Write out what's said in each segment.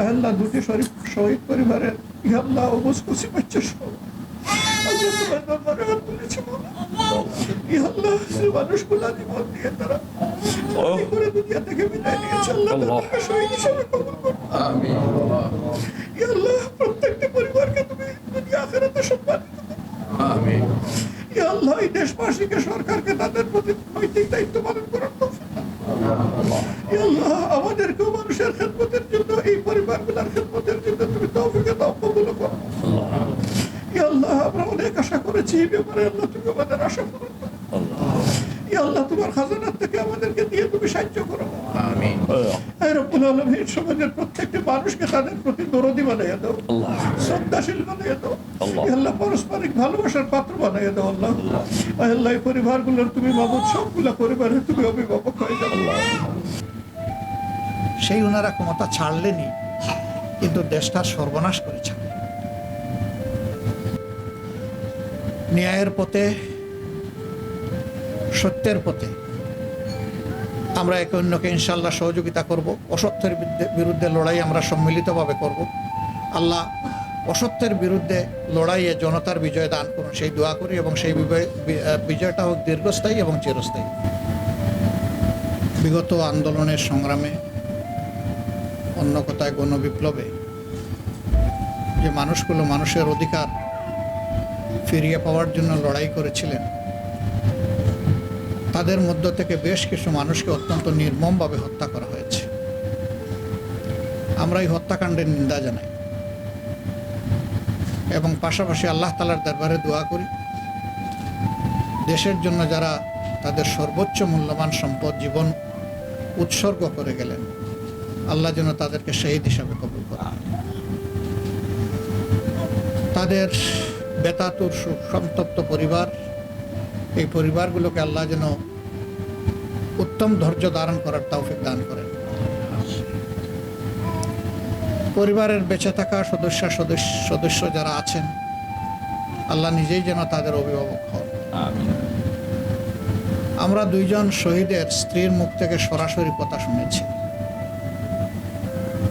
আল্লাহ দুটি শরীফ শহীদ পরিবারের ইয়াল্লাহ অবুজ খুশি পাচ্ছে সব। আল্লাহ মানুষগুলা জীবন দিয়ে তারা দুনিয়া থেকে বিদায় নিয়েছে। আল্লাহ আল্লাহ। শহীদ হিসেবে কবুল করো। আমিন। প্রত্যেকটি পরিবারকে তুমি দুনিয়া আখেরাতে সম্মানিত করো আল্লাহ এই দেশবাসীকে সরকারকে তাদের প্রতি নৈতিক দায়িত্ব পালন করার আল্লাহ। আমাদেরকেও মানুষের খেদমতের তুমি তৌফিকে দাও আল্লাহ আমরা অনেক আশা করেছি এই ব্যাপারে আল্লাহ তুমি আমাদের আশা করো আল্লাহ তোমার খাজানার থেকে আমাদেরকে দিয়ে তুমি সাহায্য করো প্রত্যেকটি মানুষকে তাদের প্রতি দরদি বানাইয়া দাও শ্রদ্ধাশীল বানাইয়া দাও আল্লাহ। পারস্পরিক ভালোবাসার পাত্র বানাইয়া দাও আল্লাহ আল্লাহ তুমি পরিবারের তুমি অভিভাবক হয়ে যাও সেই ওনারা ক্ষমতা ছাড়লেনই কিন্তু দেশটা সর্বনাশ করেছেন ন্যায়ের পথে, সত্যের পথে আমরা একে অন্যকে ইনশাল্লাহ সহযোগিতা করব, অসত্যের বিরুদ্ধে- লড়াই আমরা সম্মিলিতভাবে করব। আল্লাহ অসত্যের বিরুদ্ধে লড়াইয়ে জনতার বিজয় দান করুন, সেই দোয়া করি এবং সেই বিজয়টা হোক দীর্ঘস্থায়ী এবং চিরস্থায়ী। বিগত আন্দোলনের সংগ্রামে অন্য কথায় গণবিপ্লবে যে মানুষগুলো মানুষের অধিকার ফিরিয়ে পাওয়ার জন্য লড়াই করেছিলেন, তাদের মধ্য থেকে বেশ কিছু মানুষকে অত্যন্ত নির্মমভাবে হত্যা করা হয়েছে। আমরা এই হত্যাকাণ্ডের নিন্দা জানাই এবং পাশাপাশি আল্লাহ তালার দরবারে দোয়া করি, দেশের জন্য যারা তাদের সর্বোচ্চ মূল্যবান সম্পদ, জীবন উৎসর্গ করে গেলেন আল্লাহ যেন তাদেরকে শহীদ হিসাবে কবুল করেন। তাদের বেতাতুর সন্তপ্ত পরিবার এই পরিবারগুলোকে আল্লাহ যেন উত্তম ধৈর্য ধারণ করার তৌফিক দান করেন। পরিবারের বেঁচে থাকা সদস্য সদস্য সদস্য যারা আছেন আল্লাহ নিজেই যেন তাদের অভিভাবক হন। আমরা দুইজন শহীদের স্ত্রীর মুখ থেকে সরাসরি কথা শুনেছি।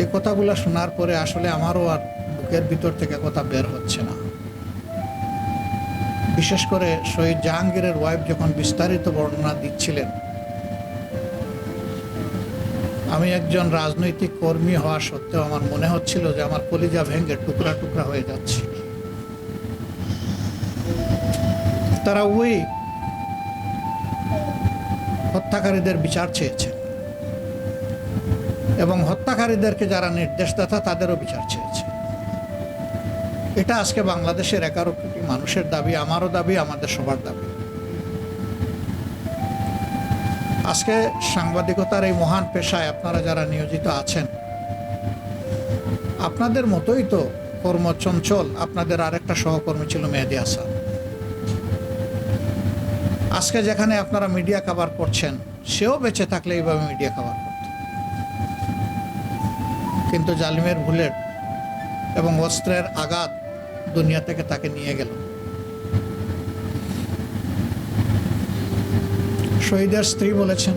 এই কথাগুলো শোনার পরে আসলে আমারও আর বুকের ভিতর থেকে কথা বের হচ্ছে না। বিশেষ করে শহীদ জাহাঙ্গীরের ওয়াইফ যখন বিস্তারিত বর্ণনা দিচ্ছিলেন, আমি একজন রাজনৈতিক কর্মী হওয়া সত্ত্বেও আমার মনে হচ্ছিল যে আমার কলিজা ভেঙে টুকরা টুকরা হয়ে যাচ্ছে। তারা ওই হত্যাকারীদের বিচার চেয়েছেন। এবং হত্যাকারীদেরকে যারা নির্দেশদাতা তাদেরও বিচার চেয়েছে। এটা আজকে বাংলাদেশের এগারো কোটি মানুষের দাবি, আমারও দাবি, আমাদের সবার দাবি। আজকে সাংবাদিকতার এই মহান পেশায় আপনারা যারা নিয়োজিত আছেন, আপনাদের মতোই তো কর্মচঞ্চল আপনাদের আরেকটা সহকর্মী ছিল মেহেদি হাসান। আজকে যেখানে আপনারা মিডিয়া কাভার করছেন, সেও বেঁচে থাকলে এইভাবে মিডিয়া কাভার কিন্তু জালিমের বুলেট এবং অস্ত্রের আঘাত দুনিয়া থেকে তাকে নিয়ে গেল। শহীদের স্ত্রী বলেছেন,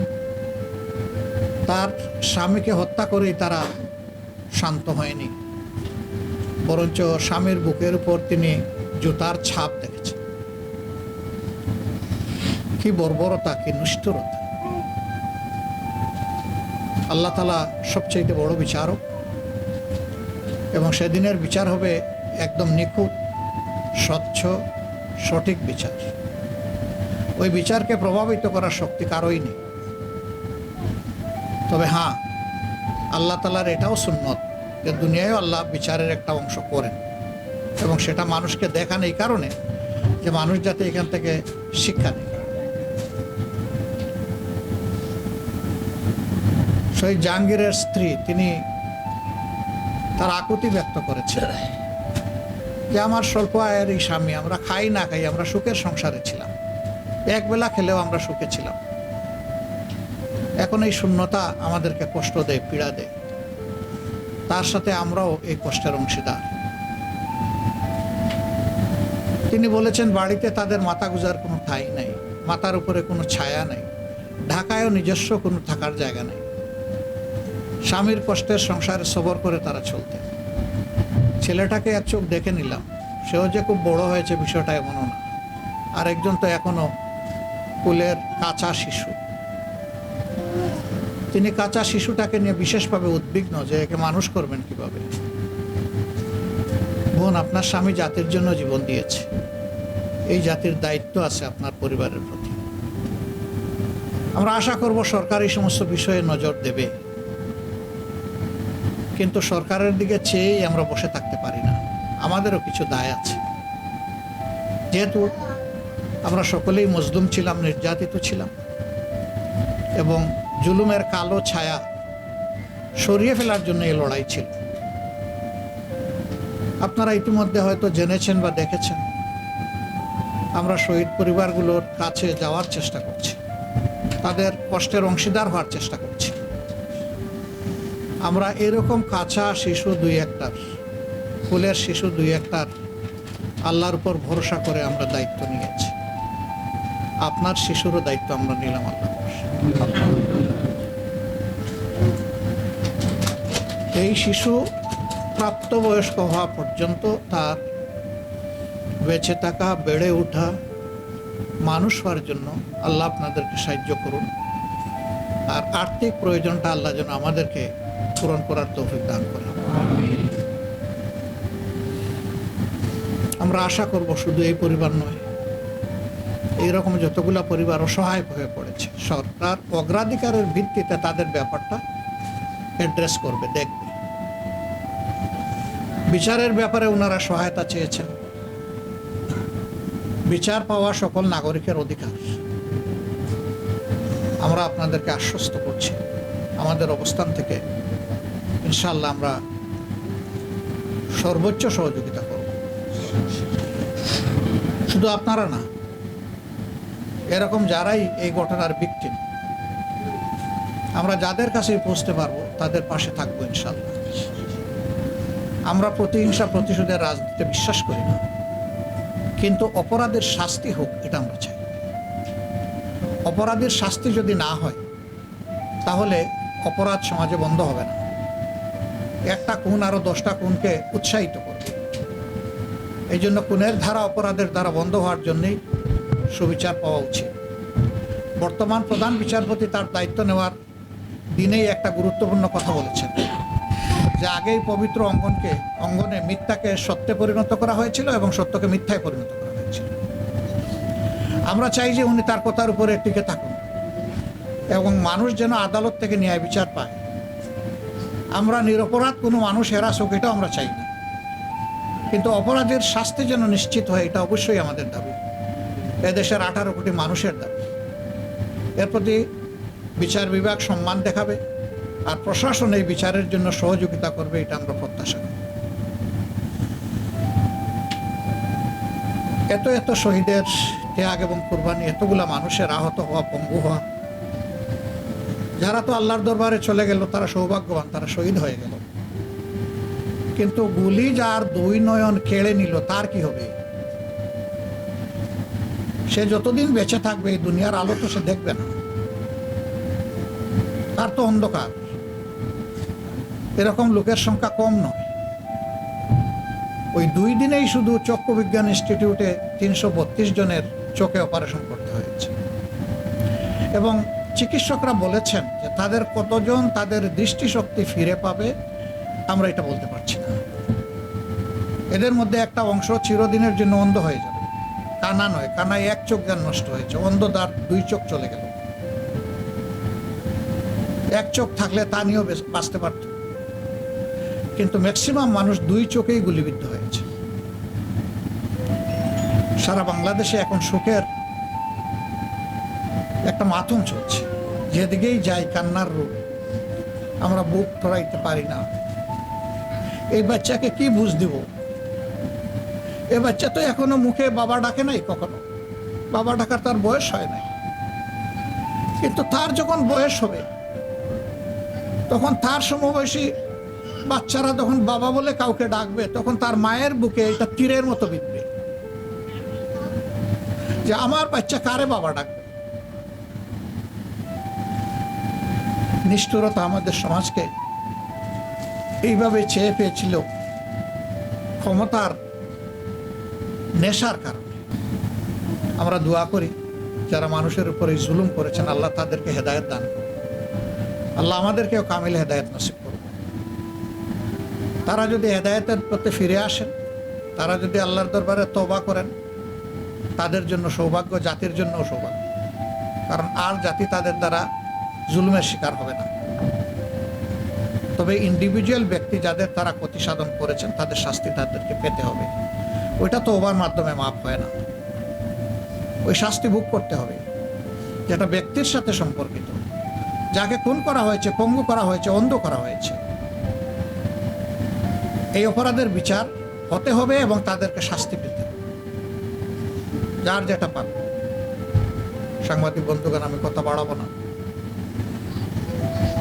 তার স্বামীকে হত্যা করেই তারা শান্ত হয়নি, বরঞ্চ স্বামীর বুকের উপর তিনি জুতার ছাপ দেখেছেন। কি বর্বরতা, কি নিষ্ঠুরতা। আল্লাহ তালা সবচেয়ে বড় বিচারক। এবং সেদিনের বিচার হবে একদম নিখুঁত, স্বচ্ছ, সঠিক বিচার। ওই বিচারকে প্রভাবিত করার শক্তি কারোই নেই। তবে হ্যাঁ আল্লাহ তালার এটাও সুন্নত যে দুনিয়ায় আল্লাহ বিচারের একটা অংশ করেন এবং সেটা মানুষকে দেখান এই কারণে যে মানুষ যাতে এখান থেকে শিক্ষা নেয়। সেই জাহাঙ্গীরের স্ত্রী, তিনি তার আকুতি ব্যক্ত করেছেন যে আমার স্বল্প আয়ের এই স্বামী, আমরা খাই না খাই, আমরা সুখের সংসারে ছিলাম। এক বেলা খেলেও আমরা সুখে ছিলাম। এখন এই শূন্যতা আমাদেরকে কষ্ট দেয়, পীড়া দেয়। তার সাথে আমরাও এই কষ্টের অংশীদার। তিনি বলেছেন, বাড়িতে তাদের মাথা গুজার কোনো ঠাই নাই মাথার উপরে কোনো ছায়া নাই, ঢাকায়ও নিজস্ব কোনো থাকার জায়গা নেই। স্বামীর কষ্টের সংসারে সবর করে তারা চলতেন ছেলেটাকে এক চোখ দেখে নিলাম। সেও যে খুব বড় হয়েছে বিষয়টা এমনও না। আর একজন তো এখনও কুলের কাঁচা শিশু। তিনি কাঁচা শিশুটাকে নিয়ে বিশেষভাবে উদ্বিগ্ন যে একে মানুষ করবেন কীভাবে। বোন, আপনার স্বামী জাতির জন্য জীবন দিয়েছে। এই জাতির দায়িত্ব আছে আপনার পরিবারের প্রতি। আমরা আশা করব সরকার এই সমস্ত বিষয়ে নজর দেবে। কিন্তু সরকারের দিকে চেয়েই আমরা বসে থাকতে পারি না। আমাদেরও কিছু দায় আছে। যেহেতু আমরা সকলেই মজলুম ছিলাম, নির্যাতিত ছিলাম, এবং জুলুমের কালো ছায়া সরিয়ে ফেলার জন্য এই লড়াই ছিল। আপনারা ইতিমধ্যে হয়তো জেনেছেন বা দেখেছেন, আমরা শহীদ পরিবারগুলোর কাছে যাওয়ার চেষ্টা করছি। তাদের কষ্টের অংশীদার হওয়ার চেষ্টা করছি। আমরা এরকম কাঁচা শিশু দুই একটার, ফুলের শিশু দুই একটার আল্লাহর উপর ভরসা করে আমরা দায়িত্ব নিয়েছি। আপনার শিশুরও দায়িত্ব আমরা নিলাম আল্লাহ এই শিশু প্রাপ্তবয়স্ক হওয়া পর্যন্ত তার বেঁচে থাকা, বেড়ে ওঠা মানুষ হওয়ার জন্য আল্লাহ আপনাদেরকে সাহায্য করুন। আর আর্থিক প্রয়োজনটা আল্লাহ যেন আমাদেরকে পূরণ করার তৌফিক দান করেন আমরা আশা করব শুধু এই পরিবার নয়, এইরকম যতগুলো পরিবার অসহায় হয়ে পড়েছে, সরকার অগ্রাধিকারের ভিত্তিতে তাদের ব্যাপারটা অ্যাড্রেস করবে, দেখবে। বিচারের ব্যাপারে ওনারা সহায়তা চেয়েছেন। বিচার পাওয়া সকল নাগরিকের অধিকার। আমরা আপনাদেরকে আশ্বস্ত করছি, আমাদের অবস্থান থেকে ইনশাল্লাহ আমরা সর্বোচ্চ সহযোগিতা করব। শুধু আপনারা না, এরকম যারাই এই ঘটনার ভিকটিম আমরা যাদের কাছে পৌঁছতে পারব, তাদের পাশে থাকব ইনশাল্লাহ আমরা প্রতিহিংসা প্রতিশোধের রাজনীতিতে বিশ্বাস করি না, কিন্তু অপরাধের শাস্তি হোক, এটা আমরা চাই। অপরাধের শাস্তি যদি না হয়, তাহলে অপরাধ সমাজে বন্ধ হবে না। একটা খুন আরও দশটা খুনকে উৎসাহিত করবে। এই জন্য খুনের ধারা অপরাধের দ্বারা বন্ধ হওয়ার জন্যই সুবিচার পাওয়া উচিত। বর্তমান প্রধান বিচারপতি তার দায়িত্ব নেওয়ার দিনেই একটা গুরুত্বপূর্ণ কথা বলেছেন, যে আগেই পবিত্র অঙ্গনকে, অঙ্গনে মিথ্যাকে সত্যে পরিণত করা হয়েছিল এবং সত্যকে মিথ্যায় পরিণত করা হয়েছিল। আমরা চাই যে উনি তার কথার উপরে টিকে থাকুন এবং মানুষ যেন আদালত থেকে ন্যায় বিচার পায়। আমরা নিরপরাধ কোনো মানুষ হেরাস হোক এটাও আমরা চাই না। কিন্তু অপরাধের শাস্তি যেন নিশ্চিত হয়, এটা অবশ্যই আমাদের দাবি। এদেশের আঠারো কোটি মানুষের দাবি। এর প্রতি বিচার বিভাগ সম্মান দেখাবে, আর প্রশাসন এই বিচারের জন্য সহযোগিতা করবে, এটা আমরা প্রত্যাশা করি। এত এত শহীদের ত্যাগ এবং কোরবানি, এতগুলা মানুষের আহত হওয়া, পঙ্গু হওয়া যারা তো আল্লাহর দরবারে চলে গেল, তারা সৌভাগ্যবান, তারা শহীদ হয়ে গেল। কিন্তু গুলি যার দুই নয়ন কেড়ে নিল, তার কি হবে? সে যতদিন বেঁচে থাকবে, এই দুনিয়ার আলো তো সে দেখবে না। তার তো অন্ধকার। এরকম লোকের সংখ্যা কম নয়। ওই দুই দিনেই শুধু চক্ষু বিজ্ঞান ইনস্টিটিউটে তিনশো বত্রিশ জনের চোখে অপারেশন করতে হয়েছে। এবং চিকিৎসকরা বলেছেন যে তাদের কতজন তাদের দৃষ্টিশক্তি ফিরে পাবে, আমরা এটা বলতে পারছি না। এদের মধ্যে একটা অংশ চিরদিনের জন্য অন্ধ হয়ে যাবে। কানা নয়, কানায় এক চোখ যার নষ্ট হয়েছে অন্ধ তার দুই চোখ চলে গেল। এক চোখ থাকলে তা নিয়েও বাঁচতে পারত। কিন্তু ম্যাক্সিমাম মানুষ দুই চোখেই গুলিবিদ্ধ হয়েছে। সারা বাংলাদেশে এখন সুখের একটা মাথম চলছে। যেদিকেই যাই কান্নার রূপ আমরা বুক ধরাইতে পারি না। এই বাচ্চাকে কি বুঝ দিব? এ বাচ্চা তো এখনও মুখে বাবা ডাকে নাই কখনো। বাবা ডাকার তার বয়স হয় নাই। কিন্তু তার যখন বয়স হবে, তখন তার সমবয়সী বাচ্চারা যখন বাবা বলে কাউকে ডাকবে, তখন তার মায়ের বুকে এটা তীরের মতো বিঁধবে। যে আমার বাচ্চা কারে বাবা ডাকবে? নিষ্ঠুরতা আমাদের সমাজকে এইভাবে চেয়ে পেয়েছিল ক্ষমতার নেশার কারণে। আমরা দোয়া করি, যারা মানুষের উপরে জুলুম করেছেন, আল্লাহ তাদেরকে হেদায়ত দান করুন। আল্লাহ আমাদেরকেও কামিল হেদায়ত নসিব করুন। তারা যদি হেদায়তের প্রতি ফিরে আসেন, তারা যদি আল্লাহর দরবারে তবা করেন, তাদের জন্য সৌভাগ্য, জাতির জন্যও সৌভাগ্য। কারণ আর জাতি তাদের দ্বারা জুলুমের শিকার হবে না। তবে ইন্ডিভিজুয়াল ব্যক্তি যাদের তারা ক্ষতি সাধন করেছেন, তাদের শাস্তি তাদেরকে পেতে হবে। ওইটা তো ওবার মাধ্যমে মাপ হয় না। ওই শাস্তি ভোগ করতে হবে, যেটা ব্যক্তির সাথে সম্পর্কিত। যাকে খুন করা হয়েছে, পঙ্গু করা হয়েছে, অন্ধ করা হয়েছে। এই অপরাধের বিচার হতে হবে এবং তাদেরকে শাস্তি পেতে হবে। যার যেটা পাবে সাংবাদিক বন্ধুগণ, আমি কথা বাড়াবো না।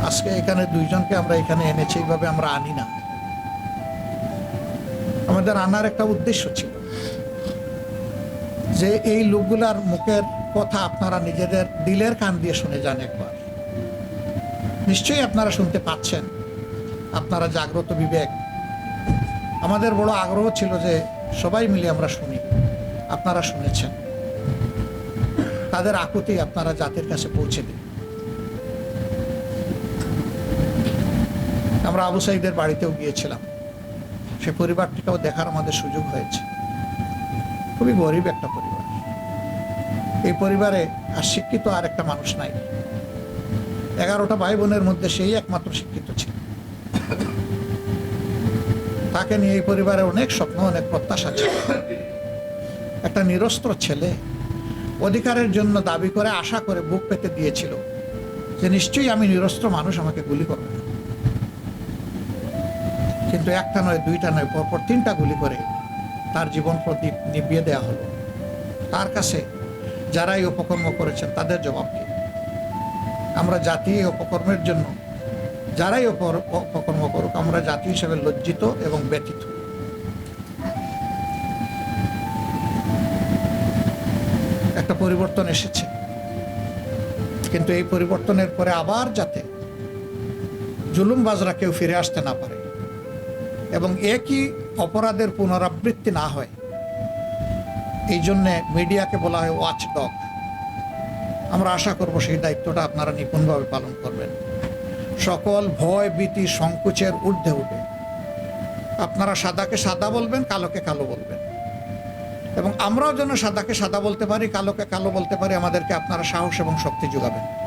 আজকে এখানে দুইজনকে আমরা এখানে এনেছি, এইভাবে আমরা আনি না। আমাদের আনার একটা উদ্দেশ্য ছিল যে এই লোকগুলার মুখের কথা আপনারা নিজেদের দিলের কান দিয়ে শুনে যান একবার। নিশ্চয়ই আপনারা শুনতে পাচ্ছেন, আপনারা জাগ্রত বিবেক। আমাদের বড় আগ্রহ ছিল যে সবাই মিলে আমরা শুনি, আপনারা শুনেছেন। তাদের আকুতি আপনারা জাতির কাছে পৌঁছে দিন। আমরা আবু সাইদের বাড়িতেও গিয়েছিলাম। সে পরিবারটিকেও দেখার আমাদের সুযোগ হয়েছে। খুবই গরিব একটা পরিবার। এই পরিবারে আর শিক্ষিত আর একটা মানুষ নাই। এগারোটা ভাই বোনের মধ্যে সেই একমাত্র শিক্ষিত ছিল। তাকে নিয়ে এই পরিবারে অনেক স্বপ্ন, অনেক প্রত্যাশা ছিল। একটা নিরস্ত্র ছেলে অধিকারের জন্য দাবি করে, আশা করে বুক পেতে দিয়েছিল যে নিশ্চয়ই আমি নিরস্ত্র মানুষ, আমাকে গুলি করবে কিন্তু একটা নয়, দুইটা নয়, পরপর তিনটা গুলি করে তার জীবন প্রদীপ নিভিয়ে দেওয়া হলো। তার কাছে যারা এই উপকর্ম করেছেন, তাদের জবাব কি? আমরা জাতি এই উপকর্মের জন্য, যারাই অপকর্ম করুক, আমরা জাতি হিসেবে লজ্জিত এবং ব্যথিত। একটা পরিবর্তন এসেছে। কিন্তু এই পরিবর্তনের পরে আবার যাতে জুলুমবাজরা কেউ ফিরে আসতে না পারে। এবং একই অপরাধের পুনরাবৃত্তি না হয়। এই জন্যে মিডিয়াকে বলা হয় ওয়াচ ডগ আমরা আশা করব সেই দায়িত্বটা আপনারা নিপুণভাবে পালন করবেন। সকল ভয়, ভীতি, সংকোচের ঊর্ধ্বে উঠে। আপনারা সাদাকে সাদা বলবেন, কালোকে কালো বলবেন। এবং আমরাও যেন সাদাকে সাদা বলতে পারি, কালোকে কালো বলতে পারি, আমাদেরকে আপনারা সাহস এবং শক্তি যোগাবেন।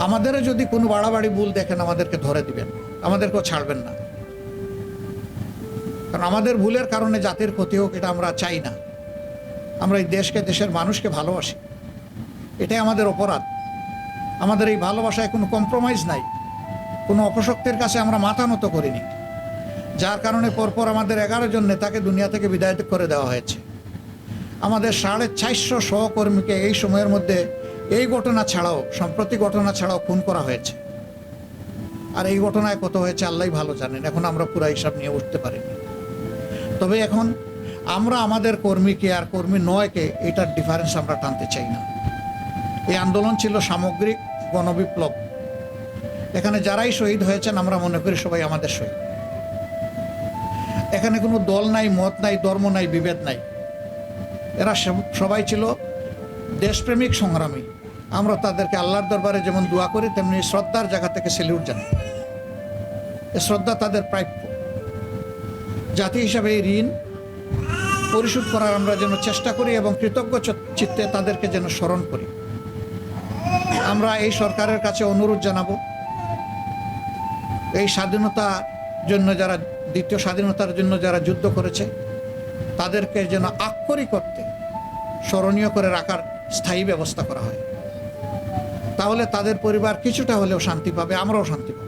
আমাদেরও যদি কোনো বাড়াবাড়ি ভুল দেখেন, আমাদেরকে ধরে দিবেন। আমাদেরকেও ছাড়বেন না। কারণ আমাদের ভুলের কারণে জাতির ক্ষতি হোক, এটা আমরা চাই না। আমরা এই দেশকে, দেশের মানুষকে ভালোবাসি। এটাই আমাদের অপরাধ। আমাদের এই ভালোবাসায় কোনো কম্প্রোমাইজ নাই। কোনো অপশক্তির কাছে আমরা মাথা নত করিনি। যার কারণে পরপর আমাদের এগারো জন নেতাকে দুনিয়া থেকে বিদায় করে দেওয়া হয়েছে। আমাদের সাড়ে চারশো সহকর্মীকে এই সময়ের মধ্যে এই ঘটনা ছাড়াও, সম্প্রতি ঘটনা ছাড়াও খুন করা হয়েছে। আর এই ঘটনায় কত হয়েছে আল্লাহ ভালো জানেন। এখন আমরা পুরা হিসাব নিয়ে উঠতে পারিনি। তবে এখন আমরা আমাদের কর্মীকে আর কর্মী নয়কে এটার ডিফারেন্স আমরা টানতে চাই না। এই আন্দোলন ছিল সামগ্রিক গণবিপ্লব। এখানে যারাই শহীদ হয়েছেন, আমরা মনে করি সবাই আমাদের শহীদ। এখানে কোনো দল নাই, মত নাই, ধর্ম নাই, বিভেদ নাই। এরা সবাই ছিল দেশপ্রেমিক সংগ্রামী। আমরা তাদেরকে আল্লাহর দরবারে যেমন দোয়া করি, তেমনি শ্রদ্ধার জায়গা থেকে সেলিউট জানাই। শ্রদ্ধা তাদের প্রাপ্য। জাতি হিসাবে এই ঋণ পরিশোধ করার আমরা যেন চেষ্টা করি এবং কৃতজ্ঞ চিত্তে তাদেরকে যেন স্মরণ করি। আমরা এই সরকারের কাছে অনুরোধ জানাব, এই স্বাধীনতার জন্য যারা, দ্বিতীয় স্বাধীনতার জন্য যারা যুদ্ধ করেছে, তাদেরকে যেন আক্ষরিক করতে স্মরণীয় করে রাখার স্থায়ী ব্যবস্থা করা হয়। তাহলে তাদের পরিবার কিছুটা হলেও শান্তি পাবে, আমরাও শান্তি পাবো।